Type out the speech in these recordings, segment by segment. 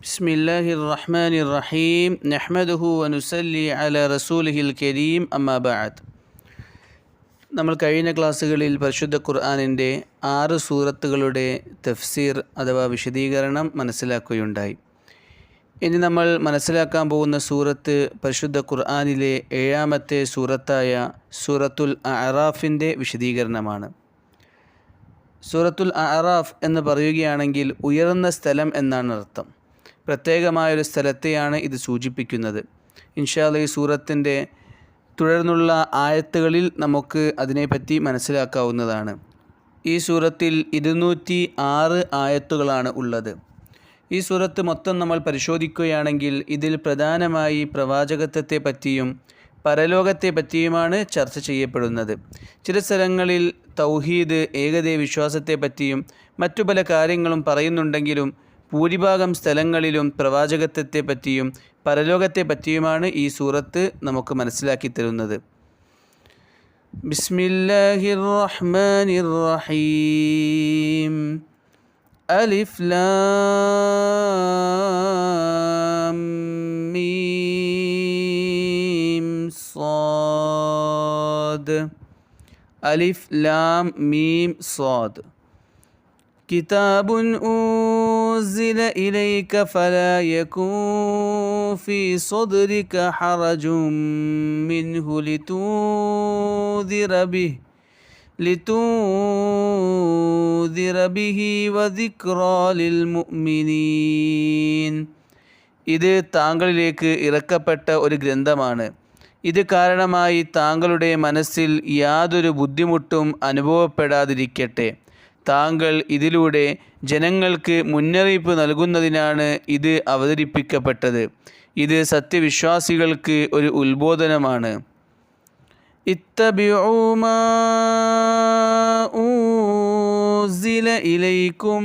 بسم الله الرحمن الرحيم نحمده ونسلي على رسوله الكريم أما بعد നമ്മൾ കഴിഞ്ഞ ക്ലാസ്സുകളിൽ പരിശുദ്ധ ഖുർആാനിൻ്റെ ആറ് സൂറത്തുകളുടെ തഫ്സീർ അഥവാ വിശദീകരണം മനസ്സിലാക്കുകയുണ്ടായി ഇനി നമ്മൾ മനസ്സിലാക്കാൻ പോകുന്ന സൂറത്ത് പരിശുദ്ധ ഖുർആാനിലെ ഏഴാമത്തെ സൂറത്തായ സൂറത്തുൽ അറാഫിൻ്റെ വിശദീകരണമാണ് സൂറത്തുൽ അറാഫ് എന്ന് പറയുകയാണെങ്കിൽ ഉയർന്ന സ്ഥലം എന്നാണ് അർത്ഥം പ്രത്യേകമായൊരു സ്ഥലത്തെയാണ് ഇത് സൂചിപ്പിക്കുന്നത്. ഇൻഷാല്ല ഈ സൂറത്തിന്റെ തുടർന്നുള്ള ആയത്തുകളിൽ നമുക്ക് അതിനെപ്പറ്റി മനസ്സിലാക്കാവുന്നതാണ്. ഈ സൂറത്തിൽ ഇരുന്നൂറ്റി ആറ് ആയത്തുകളാണ് ഉള്ളത്. ഈ സൂറത്ത് മൊത്തം നമ്മൾ പരിശോധിക്കുകയാണെങ്കിൽ ഇതിൽ പ്രധാനമായി പ്രവാചകത്വത്തെ പറ്റിയും പരലോകത്തെ പറ്റിയുമാണ് ചർച്ച ചെയ്യപ്പെടുന്നത്. ചില സ്ഥലങ്ങളിൽ തൗഹീദ് ഏകദേ വിശ്വാസത്തെ പറ്റിയും മറ്റു പല കാര്യങ്ങളും പറയുന്നുണ്ടെങ്കിലും ഭൂരിഭാഗം സ്ഥലങ്ങളിലും പ്രവാചകത്വത്തെ പറ്റിയും പരലോകത്തെ പറ്റിയുമാണ് ഈ സൂറത്ത് നമുക്ക് മനസ്സിലാക്കി തരുന്നത്. ബിസ്മില്ലാഹിർ റഹ്മാനിർ റഹീം അലിഫ് ലാം മീം സ്വാദ് അലിഫ് ലാം മീം കിതാബുൻ ഊ أنزل إليك فلا يكن في صدرك حرج منه لتنذر به لتنذر به وذكرى للمؤمنين ഇത് താങ്കളിലേക്ക് ഇറക്കപ്പെട്ട ഒരു ഗ്രന്ഥമാണ് ഇത് കാരണമായി താങ്കളുടെ മനസ്സിൽ യാതൊരു ബുദ്ധിമുട്ടും അനുഭവപ്പെടാതിരിക്കട്ടെ താങ്കൾ ഇതിലൂടെ ജനങ്ങൾക്ക് മുന്നറിയിപ്പ് നൽകുന്നതിനാണ് ഇത് അവതരിപ്പിക്കപ്പെട്ടത് ഇത് സത്യവിശ്വാസികൾക്ക് ഒരു ഉത്ബോധനമാണ് اتبعوا ما أنزل إليكم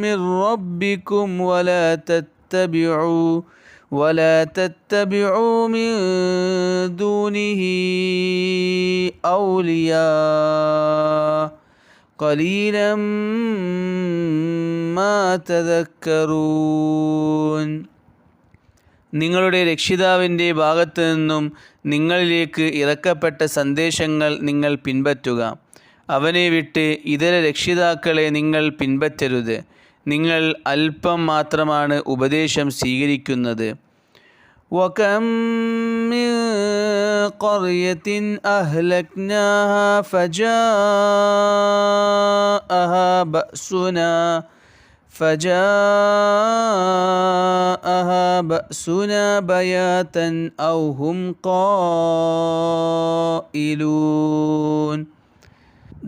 من ربكم ولا تتبعوا ولا تتبعوا من دونه أولياء قليلا ما تذكرون നിങ്ങളുടെ രക്ഷിതാവിൻ്റെ ഭാഗത്തു നിന്നും നിങ്ങളിലേക്ക് ഇറക്കപ്പെട്ട സന്ദേശങ്ങൾ നിങ്ങൾ പിൻപറ്റുക അവനെ വിട്ട് ഇതര രക്ഷിതാക്കളെ നിങ്ങൾ പിൻപറ്റരുത് നിങ്ങൾ അല്പം മാത്രമാണ് ഉപദേശം സ്വീകരിക്കുന്നത് وكم من قرية أهلكناها فجاءها بأسنا فجاءها بأسنا بياتا أو هم قائلون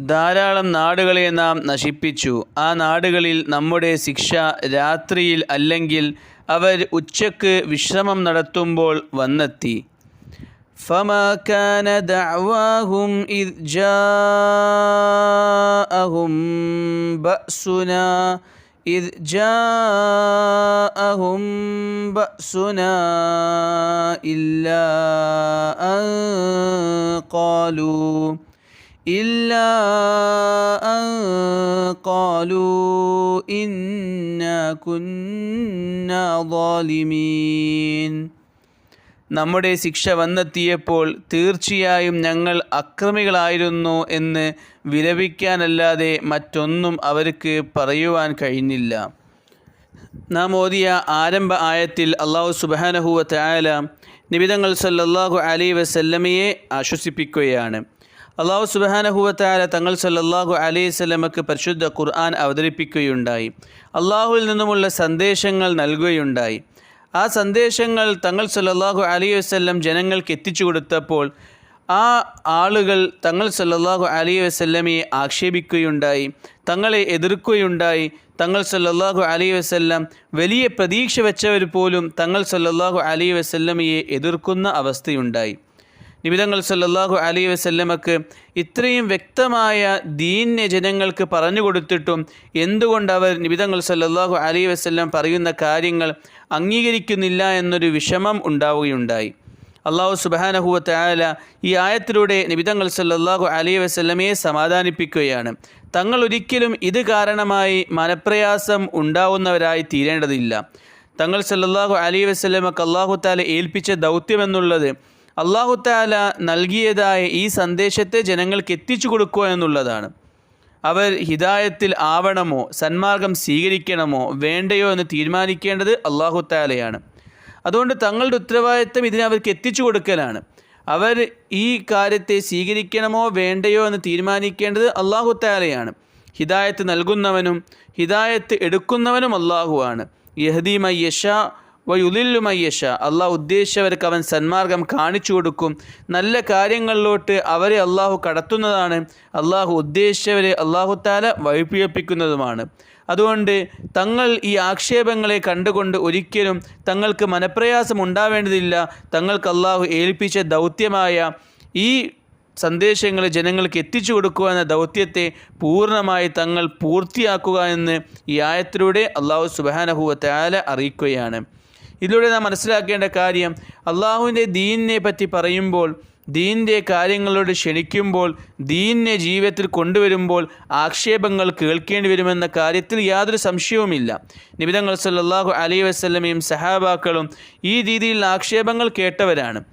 ധാരാളം നാടുകളെ നാം നശിപ്പിച്ചു ആ നാടുകളിൽ നമ്മുടെ ശിക്ഷ രാത്രിയിൽ അല്ലെങ്കിൽ അവർ ഉച്ചക്ക് വിശ്രമം നടത്തുമ്പോൾ വന്നെത്തി فما كان دعواهم إذ جاءهم بأسنا إذ جاءهم بأسنا إلا أن قالوا إلا أن قالوا إنا كنا ظالمين നമ്മുടെ ശിക്ഷ വന്നെത്തിയപ്പോൾ തീർച്ചയായും ഞങ്ങൾ അക്രമികളായിരുന്നു എന്ന് വിലപിക്കാനല്ലാതെ മറ്റൊന്നും അവർക്ക് പറയുവാൻ കഴിഞ്ഞില്ല. നാം ഓതിയ ആരംഭ ആയത്തിൽ അള്ളാഹു സുബാനഹുവ തായാല നിബിതങ്ങൾ സല്ലല്ലാഹു അലി വസല്ലമയെ ആശ്വസിപ്പിക്കുകയാണ്. അള്ളാഹു സുബാനഹുവത്താല തങ്ങൾ സല്ലാഹു അലൈഹി സ്വലമക്ക് പരിശുദ്ധ ഖുർആൻ അവതരിപ്പിക്കുകയുണ്ടായി. അള്ളാഹുവിൽ നിന്നുമുള്ള സന്ദേശങ്ങൾ നൽകുകയുണ്ടായി. ആ സന്ദേശങ്ങൾ തങ്ങൾ സല്ലാഹു അലി വസ്ല്ലം ജനങ്ങൾക്ക് എത്തിച്ചു കൊടുത്തപ്പോൾ ആ ആളുകൾ തങ്ങൾ സല്ലാഹു അലി വസ്ല്ലമയെ ആക്ഷേപിക്കുകയുണ്ടായി തങ്ങളെ എതിർക്കുകയുണ്ടായി. തങ്ങൾ സല്ലാഹു അലി വസ്ല്ലം വലിയ പ്രതീക്ഷ വെച്ചവർ പോലും തങ്ങൾ സല്ലാഹു അലി വസ്ല്ലമയെ എതിർക്കുന്ന അവസ്ഥയുണ്ടായി. നിബിതങ്ങൾ സല്ലാഹു അലൈഹി വസല്ലമക്ക് ഇത്രയും വ്യക്തമായ ദീന്യ ജനങ്ങൾക്ക് പറഞ്ഞു കൊടുത്തിട്ടും എന്തുകൊണ്ട് അവർ നിബിതങ്ങൾ സല്ലാഹു അലൈഹി വസ്ല്ലം പറയുന്ന കാര്യങ്ങൾ അംഗീകരിക്കുന്നില്ല എന്നൊരു വിഷമം ഉണ്ടാവുകയുണ്ടായി. അള്ളാഹു സുബാനഹുവ തയാല ഈ ആയത്തിലൂടെ നിബിതങ്ങൾ സല്ലാഹു അലൈഹി വസ്ല്ലമയെ സമാധാനിപ്പിക്കുകയാണ്. തങ്ങൾ ഒരിക്കലും ഇത് കാരണമായി മനപ്രയാസം ഉണ്ടാവുന്നവരായി തീരേണ്ടതില്ല. തങ്ങൾ സല്ലാഹു അലൈഹി വസല്ലമക്ക് അള്ളാഹു താല ഏൽപ്പിച്ച ദൗത്യമെന്നുള്ളത് അള്ളാഹു താല നൽകിയതായ ഈ സന്ദേശത്തെ ജനങ്ങൾക്ക് എത്തിച്ചു കൊടുക്കുക എന്നുള്ളതാണ്. അവർ ഹിദായത്തിൽ ആവണമോ സന്മാർഗം സ്വീകരിക്കണമോ വേണ്ടയോ എന്ന് തീരുമാനിക്കേണ്ടത് അള്ളാഹു താലയാണ് അതുകൊണ്ട് തങ്ങളുടെ ഉത്തരവാദിത്തം ഇതിനെ അവർക്ക് എത്തിച്ചു കൊടുക്കലാണ്. അവർ ഈ കാര്യത്തെ സ്വീകരിക്കണമോ വേണ്ടയോ എന്ന് തീരുമാനിക്കേണ്ടത് അള്ളാഹു താലയാണ് ഹിദായത്ത് നൽകുന്നവനും ഹിദായത്ത് എടുക്കുന്നവനും അള്ളാഹുവാണ് യഹദീമ മയ്യഷ വയുലില്ലു മയ്യഷ അള്ളാഹു ഉദ്ദേശിച്ചവർക്ക് അവൻ സന്മാർഗം കാണിച്ചു കൊടുക്കും. നല്ല കാര്യങ്ങളിലോട്ട് അവരെ അള്ളാഹു കടത്തുന്നതാണ്. അള്ളാഹു ഉദ്ദേശിച്ചവരെ അള്ളാഹു താല വഴിപ്പിഴപ്പിക്കുന്നതുമാണ് അതുകൊണ്ട് തങ്ങൾ ഈ ആക്ഷേപങ്ങളെ കണ്ടുകൊണ്ട് ഒരിക്കലും തങ്ങൾക്ക് മനപ്രയാസം ഉണ്ടാവേണ്ടതില്ല. തങ്ങൾക്ക് അള്ളാഹു ഏൽപ്പിച്ച ദൗത്യമായ ഈ സന്ദേശങ്ങൾ ജനങ്ങൾക്ക് എത്തിച്ചു കൊടുക്കുക എന്ന ദൗത്യത്തെ പൂർണമായി തങ്ങൾ പൂർത്തിയാക്കുക എന്ന് ഈ ആയത്തിലൂടെ അള്ളാഹു സുബാനഹുവ താല അറിയിക്കുകയാണ്. ഇതിലൂടെ നാം മനസ്സിലാക്കേണ്ട കാര്യം അള്ളാഹുവിന്റെ ദീനിനെ പറ്റി പറയുമ്പോൾ ദീനിന്റെ കാര്യങ്ങളോട് ക്ഷണിക്കുമ്പോൾ ദീനിനെ ജീവിതത്തിൽ കൊണ്ടുവരുമ്പോൾ ആക്ഷേപങ്ങൾ കേൾക്കേണ്ടി വരുമെന്ന കാര്യത്തിൽ യാതൊരു സംശയവുമില്ല. നിബിതങ്ങൾ സല്ലാഹു അലൈ വസ്ലമയും സഹാബാക്കളും ഈ രീതിയിൽ ആക്ഷേപങ്ങൾ കേട്ടവരാണ്.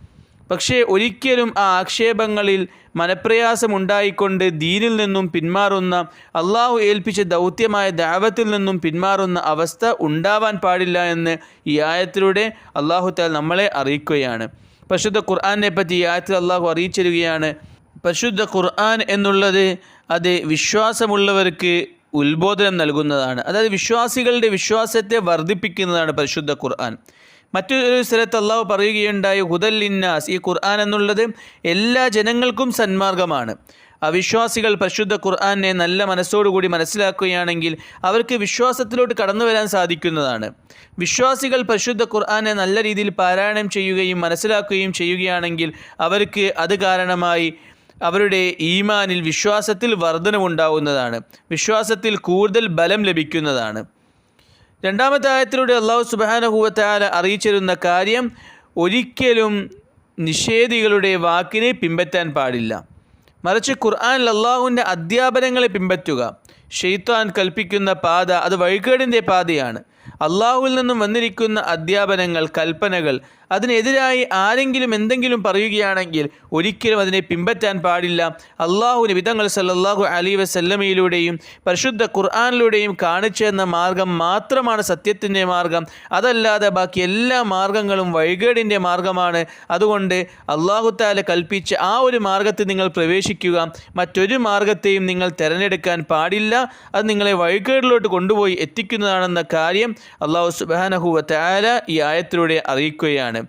പക്ഷേ ഒരിക്കലും ആ ആക്ഷേപങ്ങളിൽ മനപ്രയാസമുണ്ടായിക്കൊണ്ട് ദീനിൽ നിന്നും പിന്മാറുന്ന അള്ളാഹു ഏൽപ്പിച്ച ദൗത്യമായ ദാവത്തിൽ നിന്നും പിന്മാറുന്ന അവസ്ഥ ഉണ്ടാവാൻ പാടില്ല എന്ന് ഈ ആയത്തിലൂടെ അള്ളാഹു താൽ നമ്മളെ അറിയിക്കുകയാണ്. പരിശുദ്ധ ഖുർആാനെ പറ്റി ഈ ആയത്തിൽ അള്ളാഹു അറിയിച്ചിരുകയാണ് പരിശുദ്ധ ഖുർആൻ എന്നുള്ളത് അത് വിശ്വാസമുള്ളവർക്ക് ഉത്ബോധനം നൽകുന്നതാണ്. അതായത് വിശ്വാസികളുടെ വിശ്വാസത്തെ വർദ്ധിപ്പിക്കുന്നതാണ് പരിശുദ്ധ ഖുർആൻ. മറ്റൊരു സ്ഥലത്ത് അള്ളാഹു പറയുകയുണ്ടായി ഹുദല്ലിന്നാസ് ഈ ഖുർആൻ എന്നുള്ളത് എല്ലാ ജനങ്ങൾക്കും സന്മാർഗമാണ്. അവിശ്വാസികൾ പരിശുദ്ധ ഖുർആനെ നല്ല മനസ്സോടുകൂടി മനസ്സിലാക്കുകയാണെങ്കിൽ അവർക്ക് വിശ്വാസത്തിലോട്ട് കടന്നു വരാൻ സാധിക്കുന്നതാണ്. വിശ്വാസികൾ പരിശുദ്ധ ഖുർആനെ നല്ല രീതിയിൽ പാരായണം ചെയ്യുകയും മനസ്സിലാക്കുകയും ചെയ്യുകയാണെങ്കിൽ അവർക്ക് അത് കാരണമായി അവരുടെ ഈമാനിൽ വിശ്വാസത്തിൽ വർധനവുണ്ടാവുന്നതാണ്. വിശ്വാസത്തിൽ കൂടുതൽ ബലം ലഭിക്കുന്നതാണ്. രണ്ടാമത്തെ ആയത്തിലൂടെ അള്ളാഹു സുബാനഹുവത്താല അറിയിച്ചിരുന്ന കാര്യം ഒരിക്കലും നിഷേധികളുടെ വാക്കിനെ പിൻപറ്റാൻ പാടില്ല. മറിച്ച് ഖുർആൻ അള്ളാഹുവിന്റെ അധ്യാപനങ്ങളെ പിമ്പറ്റുക ഷെയ്ത്താൻ കൽപ്പിക്കുന്ന പാത അത് വഴികേടിന്റെ പാതയാണ്. അള്ളാഹുവിൽ നിന്നും വന്നിരിക്കുന്ന അധ്യാപനങ്ങൾ കൽപ്പനകൾ അതിനെതിരായി ആരെങ്കിലും എന്തെങ്കിലും പറയുകയാണെങ്കിൽ ഒരിക്കലും അതിനെ പിൻപറ്റാൻ പാടില്ല. അള്ളാഹുവിന് വിധങ്ങൾ സല്ലാഹു അലി വസല്ലമയിലൂടെയും പരിശുദ്ധ ഖുർആാനിലൂടെയും കാണിച്ചു തന്ന മാർഗം മാത്രമാണ് സത്യത്തിന്റെ മാർഗം. അതല്ലാതെ ബാക്കി എല്ലാ മാർഗങ്ങളും വഴികേടിന്റെ മാർഗമാണ്. അതുകൊണ്ട് അള്ളാഹു താല കൽപ്പിച്ച ആ ഒരു മാർഗത്തിൽ നിങ്ങൾ പ്രവേശിക്കുക. മറ്റൊരു മാർഗത്തെയും നിങ്ങൾ തിരഞ്ഞെടുക്കാൻ പാടില്ല. അത് നിങ്ങളെ വഴികേടിലോട്ട് കൊണ്ടുപോയി എത്തിക്കുന്നതാണെന്ന കാര്യം അള്ളാഹു സുബാനഹുവത്തെ ആല ഈ ആയത്തിലൂടെ അറിയിക്കുകയാണ്.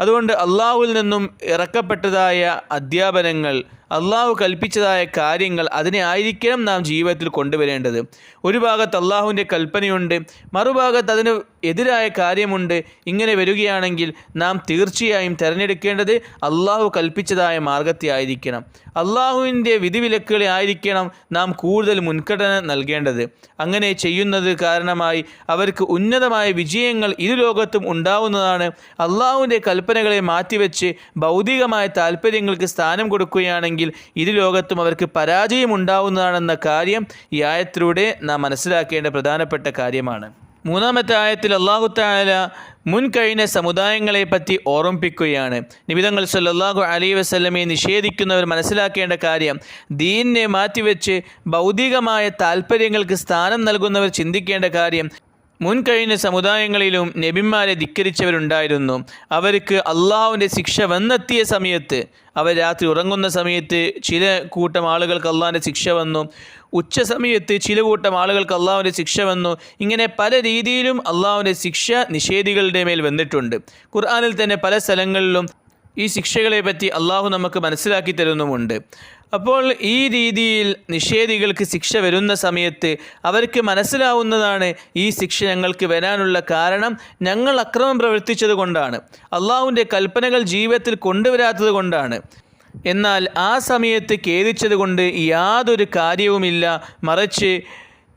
അതുകൊണ്ട് അള്ളാഹുവിൽ നിന്നും ഇറക്കപ്പെട്ടതായ അധ്യാപനങ്ങൾ അള്ളാഹു കൽപ്പിച്ചതായ കാര്യങ്ങൾ അതിനെ ആയിരിക്കണം നാം ജീവിതത്തിൽ കൊണ്ടുവരേണ്ടത്. ഒരു ഭാഗത്ത് അള്ളാഹുവിന്റെ കൽപ്പനയുണ്ട് മറുഭാഗത്ത് അതിന് എതിരായ കാര്യമുണ്ട്. ഇങ്ങനെ വരികയാണെങ്കിൽ നാം തീർച്ചയായും തിരഞ്ഞെടുക്കേണ്ടത് അള്ളാഹു കൽപ്പിച്ചതായ മാർഗത്തെ ആയിരിക്കണം. അള്ളാഹുവിന്റെ വിധിവിലക്കുകളെ ആയിരിക്കണം നാം കൂടുതൽ മുൻഗണന നൽകേണ്ടത്. അങ്ങനെ ചെയ്യുന്നത് കാരണമായി അവർക്ക് ഉന്നതമായ വിജയങ്ങൾ ഇരു ലോകത്തും ഉണ്ടാവുന്നതാണ്. അള്ളാഹുവിന്റെ കൽപ്പനകളെ മാറ്റിവെച്ച് ഭൗതികമായ താല്പര്യങ്ങൾക്ക് സ്ഥാനം കൊടുക്കുകയാണെങ്കിൽ ഇരു ലോകത്തും അവർക്ക് പരാജയം ഉണ്ടാവുന്നതാണെന്ന കാര്യം ഈ ആയത്തിലൂടെ നാം മനസ്സിലാക്കേണ്ട പ്രധാനപ്പെട്ട കാര്യമാണ്. മൂന്നാമത്തെ ആയത്തിൽ അള്ളാഹു താല മുൻ കഴിഞ്ഞ സമുദായങ്ങളെ പറ്റി ഓർമ്മിപ്പിക്കുകയാണ്. നിബിതങ്ങൾ സല്ലാഹു അലൈ വസല്ലമയെ നിഷേധിക്കുന്നവർ മനസ്സിലാക്കേണ്ട കാര്യം ദീനിനെ മാറ്റിവെച്ച് ഭൗതികമായ താല്പര്യങ്ങൾക്ക് സ്ഥാനം നൽകുന്നവർ ചിന്തിക്കേണ്ട കാര്യം മുൻ കഴിഞ്ഞ സമുദായങ്ങളിലും നബിമാരെ ധിക്കരിച്ചവരുണ്ടായിരുന്നു. അവർക്ക് അള്ളാഹുവിന്റെ ശിക്ഷ വന്നെത്തിയ സമയത്ത് അവർ രാത്രി ഉറങ്ങുന്ന സമയത്ത് ചില കൂട്ടം ആളുകൾക്ക് അള്ളാഹിന്റെ ശിക്ഷ വന്നു. ഉച്ച സമയത്ത് ചില കൂട്ടം ആളുകൾക്ക് അള്ളാഹുവിന്റെ ശിക്ഷ വന്നു. ഇങ്ങനെ പല രീതിയിലും അള്ളാഹുവിന്റെ ശിക്ഷ നിഷേധികളുടെ മേൽ വന്നിട്ടുണ്ട്. ഖുർആാനിൽ തന്നെ പല സ്ഥലങ്ങളിലും ഈ ശിക്ഷകളെ പറ്റി അള്ളാഹു നമുക്ക് മനസ്സിലാക്കി തരുന്നുമുണ്ട്. അപ്പോൾ ഈ രീതിയിൽ നിഷേധികൾക്ക് ശിക്ഷ വരുന്ന സമയത്ത് അവർക്ക് മനസ്സിലാവുന്നതാണ് ഈ ശിക്ഷ ഞങ്ങൾക്ക് വരാനുള്ള കാരണം. ഞങ്ങൾ അക്രമം പ്രവർത്തിച്ചത് കൊണ്ടാണ്. അള്ളാഹുവിന്റെ കൽപ്പനകൾ ജീവിതത്തിൽ കൊണ്ടുവരാത്തത് കൊണ്ടാണ്. എന്നാൽ ആ സമയത്ത് ഖേദിച്ചത് കൊണ്ട് യാതൊരു കാര്യവുമില്ല. മറിച്ച്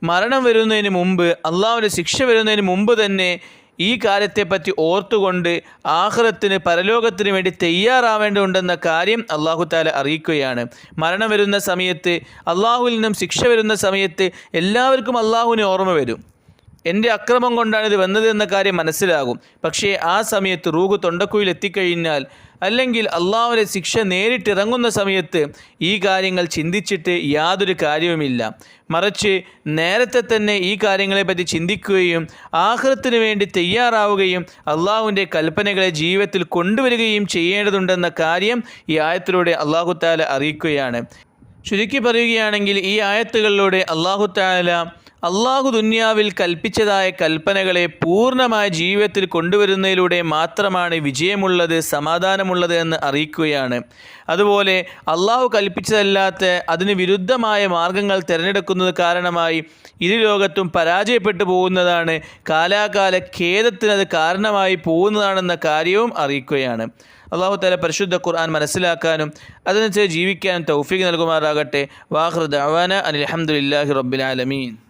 മരണം വരുന്നതിന് മുമ്പ് അള്ളാഹുവിന്റെ ശിക്ഷ വരുന്നതിന് മുമ്പ് തന്നെ ഈ കാര്യത്തെപ്പറ്റി ഓർത്തുകൊണ്ട് ആഹ്റത്തിന് പരലോകത്തിന് വേണ്ടി തയ്യാറാവേണ്ടതുണ്ടെന്ന കാര്യം അള്ളാഹു താല അറിയിക്കുകയാണ്. മരണം വരുന്ന സമയത്ത് അള്ളാഹുവിൽ നിന്നും ശിക്ഷ വരുന്ന സമയത്ത് എല്ലാവർക്കും അള്ളാഹുവിന് ഓർമ്മ വരും. എന്റെ അക്രമം കൊണ്ടാണിത് ഇത് വന്നത് എന്ന കാര്യം മനസ്സിലാകും. പക്ഷേ ആ സമയത്ത് റൂഹ് തൊണ്ടക്കുയിൽ എത്തിക്കഴിഞ്ഞാൽ അല്ലെങ്കിൽ അള്ളാഹുവിന്റെ ശിക്ഷ നേരിട്ടിറങ്ങുന്ന സമയത്ത് ഈ കാര്യങ്ങൾ ചിന്തിച്ചിട്ട് യാതൊരു കാര്യവുമില്ല. മറിച്ച് നേരത്തെ തന്നെ ഈ കാര്യങ്ങളെപ്പറ്റി ചിന്തിക്കുകയും ആഹൃത്തിന് വേണ്ടി തയ്യാറാവുകയും അള്ളാഹുവിന്റെ കൽപ്പനകളെ ജീവിതത്തിൽ കൊണ്ടുവരികയും ചെയ്യേണ്ടതുണ്ടെന്ന കാര്യം ഈ ആയത്തിലൂടെ അള്ളാഹു താല അറിയിക്കുകയാണ്. ചുരുക്കി പറയുകയാണെങ്കിൽ ഈ ആയത്തുകളിലൂടെ അള്ളാഹു താല അള്ളാഹു ദുന്യാവിൽ കൽപ്പിച്ചതായ കൽപ്പനകളെ പൂർണമായ ജീവിതത്തിൽ കൊണ്ടുവരുന്നതിലൂടെ മാത്രമാണ് വിജയമുള്ളത് സമാധാനമുള്ളത് എന്ന് അറിയിക്കുകയാണ്. അതുപോലെ അള്ളാഹു കൽപ്പിച്ചതല്ലാത്ത അതിന് വിരുദ്ധമായ മാർഗങ്ങൾ തിരഞ്ഞെടുക്കുന്നത് കാരണമായി ഇരു ലോകത്തും പരാജയപ്പെട്ടു പോകുന്നതാണ് കാലാകാല ഖേദത്തിനത് കാരണമായി പോകുന്നതാണെന്ന കാര്യവും അറിയിക്കുകയാണ്. അള്ളാഹു തല പരിശുദ്ധ ഖുർആൻ മനസ്സിലാക്കാനും അതിനനുസരിച്ച് ജീവിക്കാനും തൗഫീഖ് നൽകുമാറാകട്ടെ. വാഹൃദ് അവാന അനിൽ ആലമീൻ.